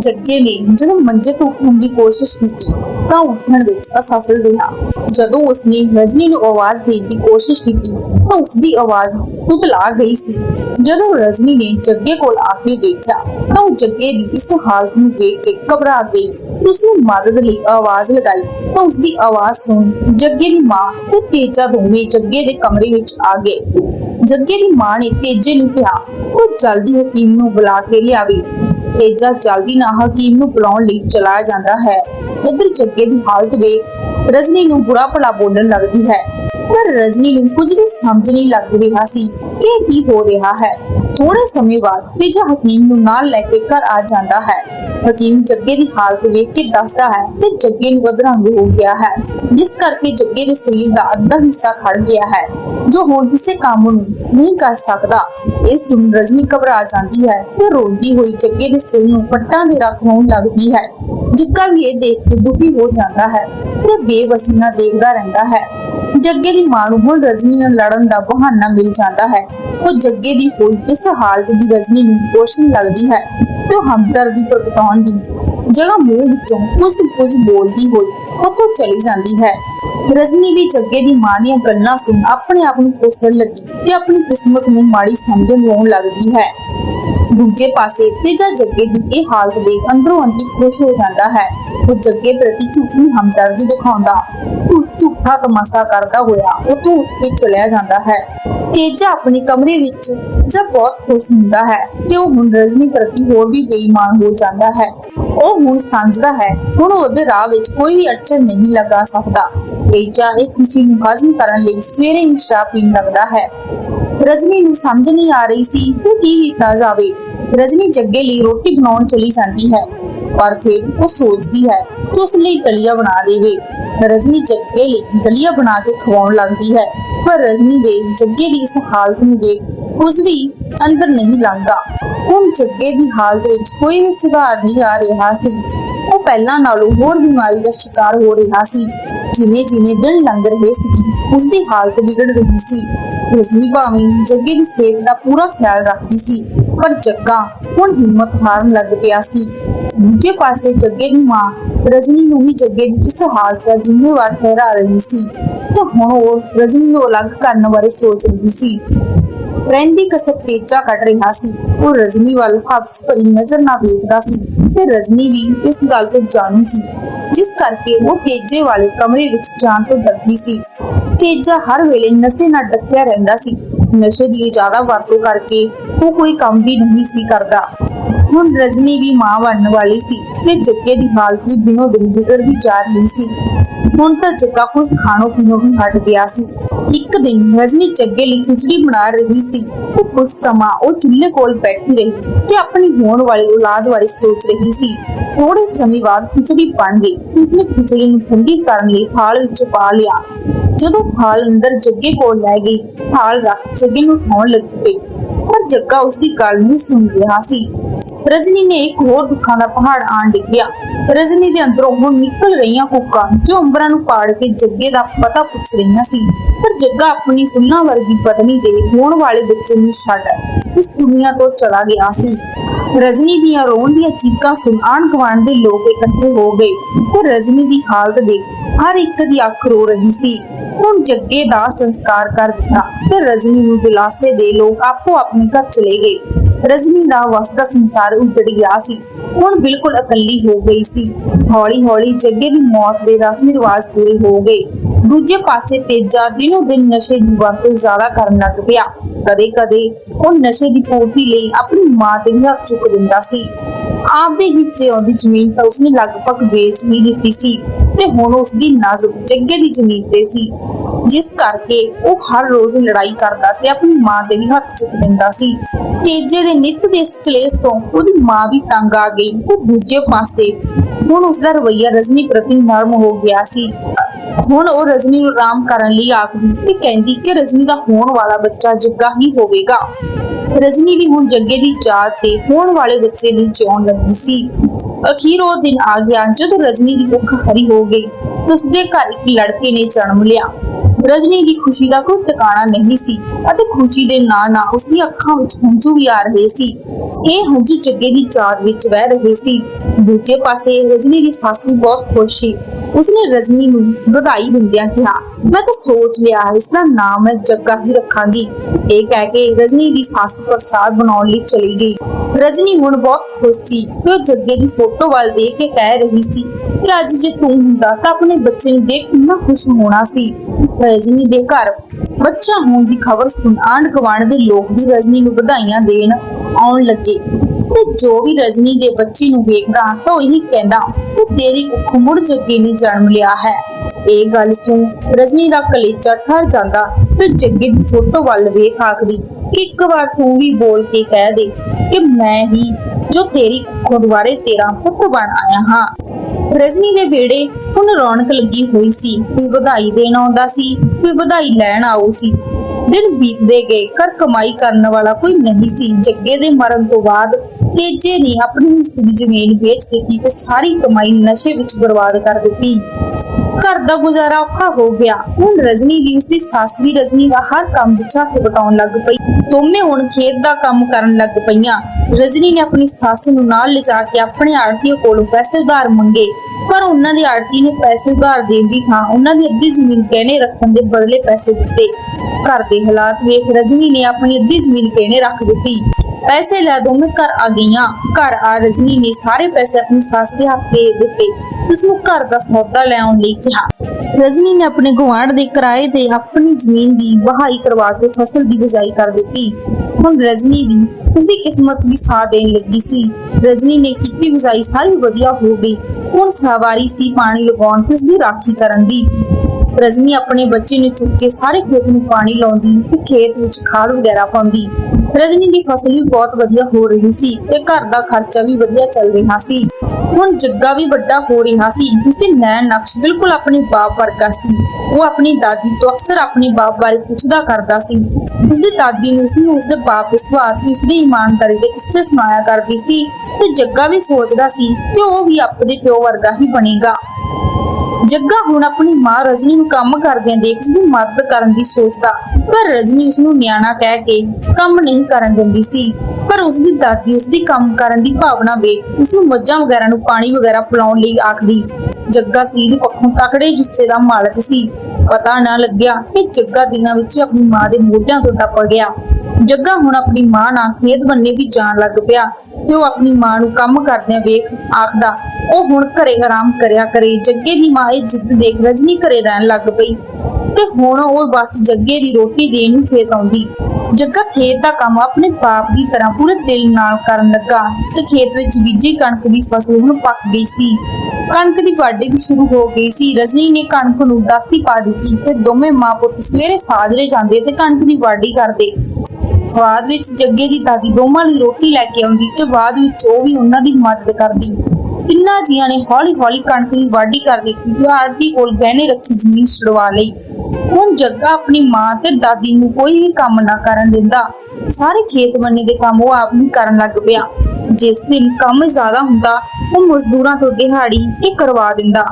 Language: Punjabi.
ਜੱਗੇ ਨੇ ਜਦੋਂ ਮੰਜੇ ਤੋਂ ਉੱਠਣ ਦੀ ਕੋਸ਼ਿਸ਼ ਕੀਤੀ ਤਾਂ ਉੱਠਣ ਵਿੱਚ ਅਸਫਲ ਰਿਹਾ। ਜਦੋਂ ਉਸਨੇ ਰਜਨੀ ਨੂੰ ਆਵਾਜ਼ ਦੇਣ ਦੀ ਕੋਸ਼ਿਸ਼ ਕੀਤੀ ਤਾਂ ਉਸਦੀ ਆਵਾਜ਼ ਤੁਤਲਾ ਗਈ ਸੀ। ਜਦੋਂ ਰਜਨੀ ਨੇ ਜੱਗੇ ਕੋਲ ਆ ਕੇ ਦੇਖਿਆ ਤਾਂ ਉਹ ਜੱਗੇ ਦੀ ਇਸ ਹਾਲਤ ਨੂੰ ਦੇਖ ਕੇ ਘਬਰਾ ਗਈ। ਉਸਨੇ ਮਦਦ ਲਈ ਆਵਾਜ਼ ਲਗਾਈ ਤਾਂ ਉਸਦੀ ਆਵਾਜ਼ ਸੁਣ ਜੱਗੇ ਦੀ ਮਾਂ ਤੇ ਤੇਜਾ ਦੋਵੇਂ ਜੱਗੇ ਦੇ ਕਮਰੇ ਵਿੱਚ ਆ ਗਏ। ਜੱਗੇ ਦੀ ਮਾਂ ਨੇ ਤੇਜੇ ਨੂੰ ਕਿਹਾ ਉਹ ਜਲਦੀ ਹਕੀਮ ਨੂੰ ਬੁਲਾ ਕੇ ਲਿਆਵੇ। ਤੇਜਾ ਚੱਲਦੀ ਨਾ ਹਕੀਮ ਨੂੰ ਬੁਲਾਉਣ ਲਈ ਚਲਾਇਆ ਜਾਂਦਾ ਹੈ। ਇਧਰ ਜੱਗੇ ਦੀ ਹਾਲਤ ਵੇਖ ਰਜਨੀ ਨੂੰ ਬੁਰਾ ਭਲਾ ਬੋਲਣ ਲੱਗਦੀ ਹੈ। ਪਰ ਰਜਨੀ ਨੂੰ ਕੁਝ ਵੀ ਸਮਝ ਨਹੀਂ ਲੱਗ ਰਿਹਾ ਸੀ ਕਿ ਕੀ ਹੋ ਰਿਹਾ ਹੈ। ਥੋੜੇ ਸਮੇਂ ਬਾਅਦ ਤੇਜਾ ਹਕੀਮ ਨੂੰ ਨਾਲ ਲੈ ਕੇ ਘਰ ਆ ਜਾਂਦਾ ਹੈ। ਹਕੀਮ ਜੱਗੇ ਦੀ ਹਾਲਤ ਵੇਖ ਕੇ ਦੱਸਦਾ ਹੈ ਕਿ ਜੱਗੇ ਨੂੰ ਅਧਰੰਗ ਹੋ ਗਿਆ ਹੈ। ਜਿਸ ਕਰਕੇ ਜੱਗੇ ਦੇ ਸਰੀਰ ਦਾ ਅੱਧਾ ਹਿੱਸਾ ਖੜ ਗਿਆ ਹੈ, ਜੋ ਹੁਣ ਕਿਸੇ ਕੰਮ ਨੂੰ ਨਹੀਂ ਕਰ ਸਕਦਾ। ਇਹ ਸੁਣ ਰਜਨੀ ਘਬਰਾ ਜਾਂਦੀ ਹੈ ਤੇ ਰੋਂਦੀ ਹੋਈ ਜੱਗੇ ਦੇ ਸਿਰ ਨੂੰ ਪੱਟਾਂ ਦੇ ਰੱਖ ਹੋਣ ਲੱਗਦੀ ਹੈ। ਜੱਗਾ ਵੀ ਇਹ ਦੇਖ ਕੇ ਦੁਖੀ ਹੋ ਜਾਂਦਾ ਹੈ, ਤੇ ਬੇਵਸੀ ਦੇਖਦਾ ਰਹਿੰਦਾ ਹੈ। ਜੱਗੇ ਦੀ ਮਾਂ ਨੂੰ ਹੁਣ ਰਜਨੀ ਨਾਲ ਲੜਨ ਦਾ ਬਹਾਨਾ ਮਿਲ ਜਾਂਦਾ ਹੈ। ਉਹ ਜੱਗੇ ਦੀ ਹੋਈ ਇਸ ਹਾਲਤ ਦੀ ਰਜਨੀ ਨੂੰ ਪੋਸ਼ਣ ਲੱਗਦੀ ਹੈ ਤੇ ਹਮਦਰਦੀ ਪ੍ਰਗਟਾਉਣ ਦੀ ਜਗ੍ਹਾ ਮੂੰਹ ਵਿੱਚੋਂ ਕੁਝ ਕੁਝ ਬੋਲਦੀ ਹੋਈ ਉਹ ਤੋਂ ਚਲੀ ਜਾਂਦੀ ਹੈ। ਰਜਨੀ ਵੀ ਜੱਗੇ ਦੀ ਮਾਂ ਦੀਆਂ ਗੱਲਾਂ ਸੁਣ ਆਪਣੇ ਆਪ ਨੂੰ ਕੋਸਣ ਲੱਗੀ ਤੇ ਆਪਣੀ ਕਿਸਮਤ ਨੂੰ ਮਾੜੀ ਸਮਝਣ ਲਾਉਣ ਲੱਗਦੀ ਹੈ। ਦੂਜੇ ਪਾਸੇ ਤੇਜਾ ਜੱਗੇ ਦੀ ਇਹ ਹਾਲਤ ਦੇਖ ਅੰਦਰੋਂ ਅੰਦਰੀ ਖੁਸ਼ ਹੋ ਜਾਂਦਾ ਹੈ ਉਹ ਜੱਗੇ ਪ੍ਰਤੀ ਝੂਠੀ ਹਮਦਰਦੀ ਦਿਖਾਉਂਦਾ। ਤੂੰ ਝੂਠਾ ਤਮਾਸ਼ਾ ਕਰਦਾ ਹੋਇਆ ਉੱਥੋਂ ਉੱਠ ਕੇ ਚਲਿਆ ਜਾਂਦਾ ਹੈ। ਤੇਜਾ ਆਪਣੇ ਕਮਰੇ ਵਿੱਚ ਜਦ ਬਹੁਤ ਖੁਸ਼ ਹੁੰਦਾ ਹੈ ਤੇ ਉਹ ਹੁਣ ਰਜਨੀ ਪ੍ਰਤੀ ਹੋਰ ਵੀ ਬੇਈਮਾਨ ਹੋ ਜਾਂਦਾ ਹੈ। ਉਹ ਹੁਣ ਸਮਝਦਾ ਹੈ, ਹੁਣ ਉਹਦੇ ਰਾਹ ਵਿੱਚ ਕੋਈ ਵੀ ਅੜਚਨ ਨਹੀਂ ਲਗਾ ਸਕਦਾ। ਤੇਜਾ ਇਹ ਖੁਸ਼ੀ ਨੂੰ ਹਜ਼ਮ ਕਰਨ ਲਈ ਸਵੇਰੇ ਹੀ ਸ਼ਰਾਬ ਪੀਣ ਲੱਗਦਾ ਹੈ। ਰਜਨੀ ਨੂੰ ਸਮਝ ਨਹੀਂ ਆ ਰਹੀ ਸੀ ਕਿ ਕੀ ਕੀਤਾ ਜਾਵੇ। ਰਜਨੀ ਜੱਗੇ ਲਈ ਰੋਟੀ ਬਣਾਉਣ ਚਲੀ ਜਾਂਦੀ ਹੈ, ਪਰ ਫਿਰ ਉਹ ਸੋਚਦੀ ਹੈ ਕਿ ਉਸ ਲਈ ਦਲੀਆ ਬਣਾ ਦੇਵੇ। ਰਜਨੀ ਜੱਗੇ ਲਈ ਦਲੀਆ ਬਣਾ ਕੇ ਖਵਾਉਣ ਲੱਗਦੀ ਹੈ, ਪਰ ਰਜਨੀ ਦੇ ਜੱਗੇ ਦੀ ਇਸ ਹਾਲਤ ਨੂੰ ਦੇਖ ਕੁਝ ਵੀ ਅੰਦਰ ਨਹੀਂ ਲੰਘਦਾ। ਹੁਣ ਜੱਗੇ ਦੀ ਹਾਲਤ ਵਿੱਚ ਕੋਈ ਵੀ ਸੁਧਾਰ ਨਹੀਂ ਆ ਰਿਹਾ ਸੀ। ਉਹ ਪਹਿਲਾਂ ਨਾਲੋਂ ਹੋਰ ਬਿਮਾਰੀ ਦਾ ਸ਼ਿਕਾਰ ਹੋ ਰਿਹਾ ਸੀ। ਜਿਵੇਂ ਜਿਵੇਂ ਦਿਨ ਲੰਘ ਰਹੇ ਸੀ ਉਸ ਦੀ ਹਾਲਤ ਵਿਗੜ ਰਹੀ ਸੀ। ਰਜਨੀ ਭਾਵੇਂ ਜੱਗੇ ਦੀ ਸਿਹਤ ਦਾ ਪੂਰਾ ਖਿਆਲ ਰੱਖਦੀ ਸੀ, ਪਰ ਜੱਗਾ ਹੁਣ ਹਿੰਮਤ ਹਾਰਨ ਲੱਗ ਪਿਆ ਸੀ। ਦੂਜੇ ਪਾਸੇ ਜੱਗੇ ਦੀ ਮਾਂ ਰਜਨੀ ਨੂੰ ਵੀ ਜੱਗੇ ਦੀ ਇਸ ਹਾਲਤ ਦਾ ਜ਼ਿੰਮੇਵਾਰ ਠਹਿਰਾ ਰਹੀ ਸੀ ਤੇ ਹੁਣ ਉਹ ਰਜਨੀ ਨੂੰ ਅਲੱਗ ਕਰਨ ਬਾਰੇ ਸੋਚ ਰਹੀ ਸੀ। ਰਹਿੰਦੀ ਕਸਰ ਤੇਜਾ ਕੱਢ ਰਿਹਾ ਸੀ। ਉਹ ਰਜਨੀ ਵੱਲ ਹਫਸ ਭਰੀ ਨਜ਼ਰ ਨਾਲ ਵੇਖਦਾ ਸੀ ਤੇ ਰਜਨੀ ਵੀ ਇਸ ਗੱਲ ਤੋਂ ਜਾਣੂ ਸੀ, ਜਿਸ ਕਰਕੇ ਉਹ ਤੇਜੇ ਵਾਲੇ ਕਮਰੇ ਵਿੱਚ ਜਾਣ ਤੋਂ ਡਰਦੀ ਸੀ। ਤੇਜਾ ਹਰ ਵੇਲੇ ਨਸ਼ੇ ਨਾਲ ਡੱਕਿਆ ਰਹਿੰਦਾ ਸੀ। ਨਸ਼ੇ ਦੀ ਜ਼ਿਆਦਾ ਵਰਤੋਂ ਕਰਕੇ ਉਹ ਕੋਈ ਕੰਮ ਵੀ ਨਹੀਂ ਸੀ ਕਰਦਾ। ਹੁਣ ਰਜਨੀ ਵੀ ਮਾਂ ਬਣਨ ਵਾਲੀ ਸੀ ਤੇ ਜੱਗੇ ਦੀ ਹਾਲਤ ਵੀ ਦਿਨੋਂ ਦਿਨ ਵਿਗੜਦੀ ਜਾ ਰਹੀ ਸੀ। ਹੁਣ ਤਾਂ ਜੱਗਾ ਕੁਝ ਖਾਣੋ ਪੀਣੋ ਵੀ ਹਟ ਗਿਆ ਸੀ। ਇੱਕ ਦਿਨ ਰਜਨੀ ਜੱਗੇ ਲਈ ਖਿਚੜੀ ਬਣਾ ਰਹੀ ਸੀ ਤੇ ਕੁਝ ਸਮਾਂ ਉਹ ਚੁੱਲ੍ਹੇ ਕੋਲ ਬੈਠੀ ਰਹੀ ਤੇ ਆਪਣੀ ਹੋਣ ਵਾਲੀ ਔਲਾਦ ਬਾਰੇ ਸੋਚ ਰਹੀ ਸੀ। ਥੋੜੇ ਸਮੇਂ ਬਾਅਦ ਖਿਚੜੀ ਬਣ ਗਈ। ਉਸਨੇ ਖਿਚੜੀ ਨੂੰ ਠੰਡੀ ਕਰਨ ਲਈ ਥਾਲ ਵਿੱਚ ਪਾ ਲਿਆ। ਜਦੋਂ ਫਾਲ ਅੰਦਰ ਜੱਗੇ ਕੋਲ ਲੈ ਗਈ ਥਾਲ ਰੱਖ ਜੱਗੇ ਨੂੰ ਉਠਾਉਣ ਲੱਗ ਪਈ। ਪਰ ਜੱਗਾ ਉਸਦੀ ਗੱਲ ਨਹੀਂ ਸੁਣ ਰਿਹਾ ਸੀ। ਰਜਨੀ ਨੇ ਇੱਕ ਹੋਰ ਦੁੱਖਾਂ ਦਾ ਪਹਾੜ ਆਣ ਡਿੱਗਿਆ। ਰਜਨੀ ਦੇ ਅੰਦਰੋਂ ਹੁਣ ਨਿਕਲ ਰਹੀਆਂ ਕੁੱਕਾਂ ਜੋ ਅੰਬਰਾਂ ਨੂੰ ਪਾੜ ਕੇ ਜੱਗੇ ਦਾ ਪਤਾ ਪੁੱਛ ਰਹੀਆਂ ਸੀ। ਪਰ ਜੱਗਾ ਆਪਣੀ ਫੁੱਲਾਂ ਵਰਗੀ ਪਤਨੀ ਦੇ ਹੋਣ ਵਾਲੇ ਬੱਚੇ ਨੂੰ ਛੱਡ ਇਸ ਦੁਨੀਆ ਤੋਂ ਚਲਾ ਗਿਆ ਸੀ। ਰਜਨੀ ਦੀਆਂ ਰੋਣ ਦੀਆਂ ਚੀਕਾਂ ਸੁਣ ਆਣ ਗੁਆਂਢ ਦੇ ਲੋਕ ਇਕੱਠੇ ਹੋ ਗਏ। ਤੇ ਰਜਨੀ ਦੀ ਹਾਲਤ ਦੇਖ ਹਰ ਇੱਕ ਦੀ ਅੱਖ ਰੋ ਰਹੀ ਸੀ। ਹੁਣ ਜੱਗੇ ਦਾ ਸੰਸਕਾਰ ਕਰ ਦਿੱਤਾ ਤੇ ਰਜਨੀ ਨੂੰ ਦਿਲਾਸੇ ਦੇ ਲੋਕ ਆਪੋ ਆਪਣੇ ਘਰ ਚਲੇ ਗਏ। ਰਜਨੀ ਦਾ ਵਸਦਾ ਸੰਸਾਰ ਉਜੜ ਗਿਆ ਸੀ। ਹੁਣ ਬਿਲਕੁਲ ਇਕੱਲੀ ਹੋ ਗਈ ਸੀ। ਹੌਲੀ ਹੌਲੀ ਜੱਗੇ ਦੀ ਮੌਤ ਦੇ ਰਸਮੀ ਰਿਵਾਜ ਪੂਰੇ ਹੋ ਗਏ। ਦੂਜੇ ਪਾਸੇ ਤੇਜਾ ਦਿਨੋ ਦਿਨ ਨਸ਼ੇ ਦੀ ਵਰਤੋਂ ਜ਼ਿਆਦਾ ਕਰਨ ਲੱਗ ਪਿਆ। ਕਦੇ ਕਦੇ ਉਹ ਨਸ਼ੇ ਦੀ ਪੂਰਤੀ ਲਈ ਆਪਣੀ ਮਾਂ ਤੇ ਵੀ ਹੱਥ ਚੁੱਕ ਦਿੰਦਾ ਸੀ। ਆਪਦੇ ਹਿੱਸੇ ਆਉਂਦੀ ਜ਼ਮੀਨ ਤਾਂ ਉਸਨੇ ਲਗਭਗ ਵੇਚ ਹੀ ਦਿੱਤੀ ਸੀ। ਤੇ ਹੁਣ ਉਸਦੀ ਨਜ਼ਰ ਜੱਗੇ ਦੀ ਜ਼ਮੀਨ ਤੇ ਸੀ, ਜਿਸ ਕਰਕੇ ਉਹ ਹਰ ਰੋਜ਼ ਲੜਾਈ ਕਰਦਾ ਤੇ ਆਪਣੀ ਮਾਂ ਦੇ ਵੀ ਹੱਥ ਚੁੱਕ ਦਿੰਦਾ ਸੀ। ਤੇਜੇ ਦੇ ਨਿੱਤ ਦੇ ਇਸ ਕਲੇਸ਼ ਤੋਂ ਉਹਦੀ ਮਾਂ ਵੀ ਤੰਗ ਆ ਗਈ ਤੇ ਦੂਜੇ ਪਾਸੇ ਹੁਣ ਉਸਦਾ ਰਵਈਆ ਰਜਨੀ ਪ੍ਰਤੀ ਨਰਮ ਹੋ ਗਿਆ ਸੀ। ਹੁਣ ਉਹ ਰਜਨੀ ਨੂੰ ਆਰਾਮ ਕਰਨ ਲਈ ਆਖਦੀ ਤੇ ਕਹਿੰਦੀ ਕਿ ਰਜਨੀ ਦਾ ਹੋਣ ਵਾਲਾ ਬੱਚਾ ਜੱਗਾ ਹੀ ਹੋਵੇਗਾ। ਰਜਨੀ ਵੀ ਹੁਣ ਜੱਗੇ ਦੀ ਚਾਹ ਤੇ ਹੋਣ ਵਾਲੇ ਬੱਚੇ ਲਈ ਜਿਉਣ ਲੱਗੀ ਸੀ। ਅਖੀਰ ਉਹ ਦਿਨ ਆ ਗਿਆ ਜਦੋਂ ਰਜਨੀ ਦੀ ਭੁੱਖ ਹਰੀ ਹੋ ਗਈ ਤੇ ਉਸਦੇ ਘਰ ਇੱਕ ਲੜਕੇ ਨੇ ਜਨਮ ਲਿਆ। ਰਜਨੀ ਦੀ ਖੁਸ਼ੀ ਦਾ ਕੋਈ ਟਿਕਾਣਾ ਨਹੀਂ ਸੀ ਅਤੇ ਖੁਸ਼ੀ ਦੇ ਨਾਲ ਨਾਲ ਉਸਦੀ ਅੱਖਾਂ ਵਿੱਚ ਹੰਝੂ ਵੀ ਆ ਰਹੇ ਸੀ। ਇਹ ਹੰਝੂ ਜੱਗੇ ਦੀ ਚਾਹ ਵਿੱਚ ਵਹਿ ਰਹੇ ਸੀ। ਦੂਜੇ ਪਾਸੇ ਰਜਨੀ ਦੀ ਸੱਸ ਬਹੁਤ ਖੁਸ਼ ਸੀ। ਉਸਨੇ ਰਜਨੀ ਨੂੰ ਵਧਾਈ ਦਿੰਦਿਆਂ ਕਿਹਾ, ਮੈਂ ਤਾਂ ਸੋਚ ਲਿਆ, ਇਸ ਦਾ ਨਾਮ ਮੈਂ ਜੱਗਾ ਹੀ ਰੱਖਾਂਗੀ। ਇਹ ਕਹਿ ਕੇ ਰਜਨੀ ਦੀ ਸੱਸ ਪ੍ਰਸਾਦ ਬਣਾਉਣ ਲਈ ਚਲੀ ਗਈ। ਰਜਨੀ ਹੁਣ ਬਹੁਤ ਖੁਸ਼ ਸੀ ਕਿ ਉਹ ਜੱਗੇ ਦੀ ਫੋਟੋ ਵੱਲ ਦੇਖ ਕੇ ਕਹਿ ਰਹੀ ਸੀ ਕਿ ਅੱਜ ਜੇ ਤੂੰ ਹੁੰਦਾ ਤਾਂ ਆਪਣੇ ਬੱਚੇ ਨੂੰ ਦੇਖ ਕਿੰਨਾ ਖੁਸ਼ ਹੋਣਾ ਸੀ। ਰਜਨੀ ਦੇ ਘਰ ਬੱਚਾ ਹੋਣ ਦੀ ਖਬਰ ਸੁਣ ਆਂਢ ਗੁਆਂਢ ਦੇ ਲੋਕ ਵੀ ਰਜਨੀ ਨੂੰ ਵਧਾਈਆਂ ਦੇਣ ਆਉਣ ਲੱਗੇ। ਤੇ ਜੋ ਵੀ ਰਜਨੀ ਦੇ ਬੱਚੇ ਨੂੰ ਵੇਖਦਾ ਤਾਂ ਉਹ ਇਹੀ ਕਹਿੰਦਾ ਕਿ ਤੇਰੀ ਕੁੱਖ ਮੁੜ ਜੱਗੇ ਨੇ ਜਨਮ ਲਿਆ ਹੈ। ਇਹ ਗੱਲ ਸੁਣ ਰਜਨੀ ਦਾ ਕਲੇਜਾ ਠਰ ਜਾਂਦਾ ਤੇ ਜੱਗੇ ਦੀ ਫੋਟੋ ਵੱਲ ਵੇਖ ਆਖਦੀ ਕਿ ਇੱਕ ਵਾਰ ਤੂੰ ਵੀ ਬੋਲ ਕੇ ਕਹਿ ਦੇ ਕਿ ਮੈਂ ਹੀ ਜੋ ਤੇਰੀ ਕੁੱਖੋਂ ਤੇਰਾ ਪੁੱਤ ਬਣ ਆਇਆ ਹਾਂ। ਰਜਨੀ ਦੇ ਵਿਹੜੇ ਹੁਣ ਰੌਣਕ ਲੱਗੀ ਹੋਈ ਸੀ। ਕੋਈ ਵਧਾਈ ਦੇਣ ਆਉਂਦਾ ਸੀ, ਕੋਈ ਵਧਾਈ ਲੈਣ ਆਉ ਸੀ। ਦਿਨ ਬੀਤਦੇ ਗਏ ਕਰ ਕਮਾਈ ਕਰਨ ਵਾਲਾ ਕੋਈ ਨਹੀਂ ਸੀ। ਜੱਗੇ ਦੇ ਮਰਨ ਤੋਂ ਬਾਅਦ ਤੇਜੇ ਨੇ ਆਪਣੀ ਹਿੱਸੇ ਦੀ ਜ਼ਮੀਨ ਵੇਚ ਦਿੱਤੀ ਤੇ ਸਾਰੀ ਕਮਾਈ ਨਸ਼ੇ ਵਿੱਚ ਬਰਬਾਦ ਕਰ ਦਿੱਤੀ। ਘਰ ਦਾ ਗੁਜ਼ਾਰਾ ਔਖਾ ਹੋ ਗਿਆ। ਹੁਣ ਰਜਨੀ ਦੀ ਉਸਦੀ ਸੱਸ ਵੀ ਰਜਨੀ ਦਾ ਹਰ ਕੰਮ ਵਿੱਚ ਹੱਥ ਵਟਾਉਣ ਲੱਗ ਪਈ। ਦੋਵੇਂ ਹੁਣ ਖੇਤ ਦਾ ਕੰਮ ਕਰਨ ਲੱਗ ਪਈਆਂ। ਰਜਨੀ ਨੇ ਆਪਣੀ ਸੱਸ ਨੂੰ ਨਾਲ ਲਿਜਾ ਕੇ ਆਪਣੇ ਆੜਤੀ ਕੋਲੋਂ ਪੈਸੇ ਉਧਾਰ ਮੰਗੇ। ਪਰ ਉਹਨਾਂ ਦੀ ਆੜਤੀ ਨੇ ਪੈਸੇ ਉਧਾਰ ਦੇਣ ਦੀ ਥਾਂ ਉਹਨਾਂ ਦੀ ਅੱਧੀ ਜ਼ਮੀਨ ਗਹਿਣੇ ਰੱਖਣ ਦੇ ਬਦਲੇ ਪੈਸੇ ਦਿੱਤੇ। ਘਰ ਦੇ ਹਾਲਾਤ ਵੇਖ ਰਜਨੀ ਨੇ ਆਪਣੀ ਅੱਧੀ ਜ਼ਮੀਨ ਗਹਿਣੇ ਰੱਖ ਦਿੱਤੀ। ਪੈਸੇ ਲੈ ਦੋ, ਮੈਂ ਘਰ ਆ ਗਈਆਂ ਘਰ ਆ ਰਜਨੀ ਨੇ ਸਾਰੇ ਪੈਸੇ ਆਪਣੀ ਸੱਸ ਦੇ ਹੱਥ ਦੇ ਦਿੱਤੇ। ਉਸ ਨੂੰ ਘਰ ਦਾ ਸੌਦਾ ਲੈਣ ਲਈ ਕਿਹਾ। ਰਜਨੀ ਨੇ ਆਪਣੇ ਗੁਆਂਢ ਦੇ ਕਿਰਾਏ ਤੇ ਆਪਣੀ ਜ਼ਮੀਨ ਦੀ ਵਹਾਈ ਕਰਵਾ ਕੇ ਫਸਲ ਦੀ ਬਿਜਾਈ ਕਰ ਦਿੱਤੀ। ਹੁਣ ਰਜਨੀ ਦੀ ਉਸਦੀ ਕਿਸਮਤ ਵੀ ਸਾਥ ਦੇਣ ਲੱਗੀ ਸੀ। ਰਜਨੀ ਨੇ ਕੀਤੀ ਬਿਜਾਈ ਸਾਰੀ ਵਧੀਆ ਹੋ ਗਈ। ਹੁਣ ਸਵਾਰੀ ਸੀ ਪਾਣੀ ਲਗਾਉਣ ਤੇ ਉਸਦੀ ਰਾਖੀ ਕਰਨ ਦੀ। ਰਜਨੀ ਆਪਣੇ ਬੱਚੇ ਨੂੰ ਚੁੱਕ ਕੇ ਸਾਰੇ ਖੇਤ ਨੂੰ ਪਾਣੀ ਲਾਉਂਦੀ ਤੇ ਖੇਤ ਵਿੱਚ ਖਾਦ ਵਗੈਰਾ ਪਾਉਂਦੀ। ਰਜਨੀ ਦੀ ਫਸਲ ਵੀ ਬਹੁਤ ਵਧੀਆ ਹੋ ਰਹੀ ਸੀ ਤੇ ਘਰ ਦਾ ਖਰਚਾ ਵੀ ਵਧੀਆ ਚੱਲ ਰਿਹਾ ਸੀ। ਹੁਣ ਜੱਗਾ ਵੀ ਵੱਡਾ ਹੋ ਰਿਹਾ ਸੀ। ਉਸਦੇ ਨੈਣ ਨਕਸ਼ ਬਿਲਕੁਲ ਆਪਣੇ ਬਾਪ ਵਰਗਾ ਸੀ। ਉਹ ਆਪਣੀ ਦਾਦੀ ਤੋਂ ਅਕਸਰ ਆਪਣੇ ਬਾਪ ਬਾਰੇ ਪੁੱਛਦਾ ਕਰਦਾ ਸੀ। ਉਸਦੀ ਦਾਦੀ ਨੂੰ ਉਸਨੂੰ ਉਸਦੇ ਬਾਪ ਦੇ ਸੁਭਾਅ ਤੇ ਉਸਦੀ ਇਮਾਨਦਾਰੀ ਦੇ ਕਿੱਸੇ ਸੁਣਾਇਆ ਕਰਦੀ ਸੀ ਤੇ ਜੱਗਾ ਵੀ ਸੋਚਦਾ ਸੀ ਕਿ ਉਹ ਵੀ ਆਪਣੇ ਪਿਓ ਵਰਗਾ ਹੀ ਬਣੇਗਾ। ਜੱਗਾ ਹੁਣ ਆਪਣੀ ਮਾਂ ਰਜਨੀ ਨੂੰ ਕੰਮ ਕਰਦਿਆਂ ਦੇਖ ਉਸਦੀ ਮਦਦ ਕਰਨ ਦੀ ਸੋਚਦਾ ਪਰ ਰਜਨੀ ਉਸ ਨੂੰ ਨਿਆਣਾ ਕਹਿ ਕੇ ਕੰਮ ਨਹੀਂ ਕਰਨ ਦਿੰਦੀ ਸੀ। ਪਰ ਉਸਦੀ ਦਾਦੀ ਉਸਦੀ ਕੰਮ ਕਰਨ ਦੀ ਭਾਵਨਾ ਵੇਖ ਉਸ ਨੂੰ ਮੱਝਾਂ ਵਗੈਰਾ ਨੂੰ ਪਾਣੀ ਵਗੈਰਾ ਪਿਲਾਉਣ ਲਈ ਆਖਦੀ। ਜੱਗਾ ਸਰੀਰ ਪੱਖੋਂ ਤਕੜੇ ਜੁੱਸੇ ਦਾ ਮਾਲਕ ਸੀ। ਪਤਾ ਨਾ ਲੱਗਿਆ ਕਿ ਜੱਗਾ ਦਿਨਾਂ ਵਿੱਚ ਆਪਣੀ ਮਾਂ ਦੇ ਮੋਢਿਆਂ ਤੋਂ ਟੱਪ ਗਿਆ। ਜੱਗਾ ਹੁਣ ਆਪਣੀ ਮਾਂ ਨਾਲ ਖੇਤ ਬੰਨੇ ਵੀ ਜਾਣ ਲੱਗ ਪਿਆ। ਤੇ ਉਹ ਆਪਣੀ ਮਾਂ ਨੂੰ ਕੰਮ ਕਰਦਿਆਂ ਵੇਖ ਆਖਦਾ, ਉਹ ਹੁਣ ਘਰੇ ਆਰਾਮ ਕਰਿਆ ਕਰੇ, ਜੱਗੇ ਦੀ ਮਾਂ ਇਹ ਜਿੱਦ ਦੇਖ ਰਜਨੀ ਘਰੇ ਰਹਿਣ ਲੱਗ ਪਈ ਤੇ ਹੁਣ ਉਹ ਬਸ ਜੱਗੇ ਦੀ ਰੋਟੀ ਦੇਣ ਨੂੰ ਖੇਤ ਆਉਂਦੀ। ਜੱਗਾ ਖੇਤ ਦਾ ਕੰਮ ਆਪਣੇ ਬਾਪ ਦੀ ਤਰ੍ਹਾਂ ਪੂਰੇ ਦਿਲ ਨਾਲ ਕਰਨ ਲੱਗਾ ਤੇ ਖੇਤ ਵਿੱਚ ਬੀਜੀ ਕਣਕ ਦੀ ਫਸਲ ਹੁਣ ਪੱਕ ਗਈ ਸੀ। ਕਣਕ ਦੀ ਵਾਢੀ ਵੀ ਸ਼ੁਰੂ ਹੋ ਗਈ ਸੀ। ਰਜਨੀ ਨੇ ਕਣਕ ਨੂੰ ਦਾਤੀ ਪਾ ਦਿੱਤੀ ਤੇ ਦੋਵੇਂ ਮਾਂ ਪੁੱਤ ਸਵੇਰੇ ਸਾਜਰੇ ਜਾਂਦੇ ਤੇ ਕਣਕ ਦੀ ਵਾਢੀ ਕਰਦੇ। ਬਾਅਦ ਵਿੱਚ ਜੱਗੇ ਦੀ ਦਾਦੀ ਦੋਵਾਂ ਲਈ ਰੋਟੀ ਲੈ ਕੇ ਆਉਂਦੀ ਤੇ ਬਾਅਦ ਵਿੱਚ ਉਹ ਵੀ ਉਹਨਾਂ ਦੀ ਮਦਦ ਕਰਦੀ। ਤਿੰਨਾਂ ਜੀਆਂ ਨੇ ਹੌਲੀ ਹੌਲੀ ਕਣਕ ਦੀ ਵਾਢੀ ਕਰ ਦਿੱਤੀ ਤੇ ਆੜਤੀ ਕੋਲ ਗਹਿਣੇ ਰੱਖੀ ਜ਼ਮੀਨ ਛੁਡਵਾ ਲਈ। ਹੁਣ ਜੱਗਾ ਆਪਣੀ ਮਾਂ ਤੇ ਦਾਦੀ ਨੂੰ ਕੋਈ ਵੀ ਕੰਮ ਨਾ ਕਰਨ ਦਿੰਦਾ। ਸਾਰੇ ਖੇਤ ਬੰਨੇ ਦੇ ਕੰਮ ਉਹ ਆਪ ਹੀ ਕਰਨ ਲੱਗ ਪਿਆ। ਜਿਸ ਦਿਨ ਕੰਮ ਜ਼ਿਆਦਾ ਹੁੰਦਾ, ਉਹ ਮਜ਼ਦੂਰਾਂ ਤੋਂ ਦਿਹਾੜੀ ਤੇ ਕਰਵਾ ਦਿੰਦਾ।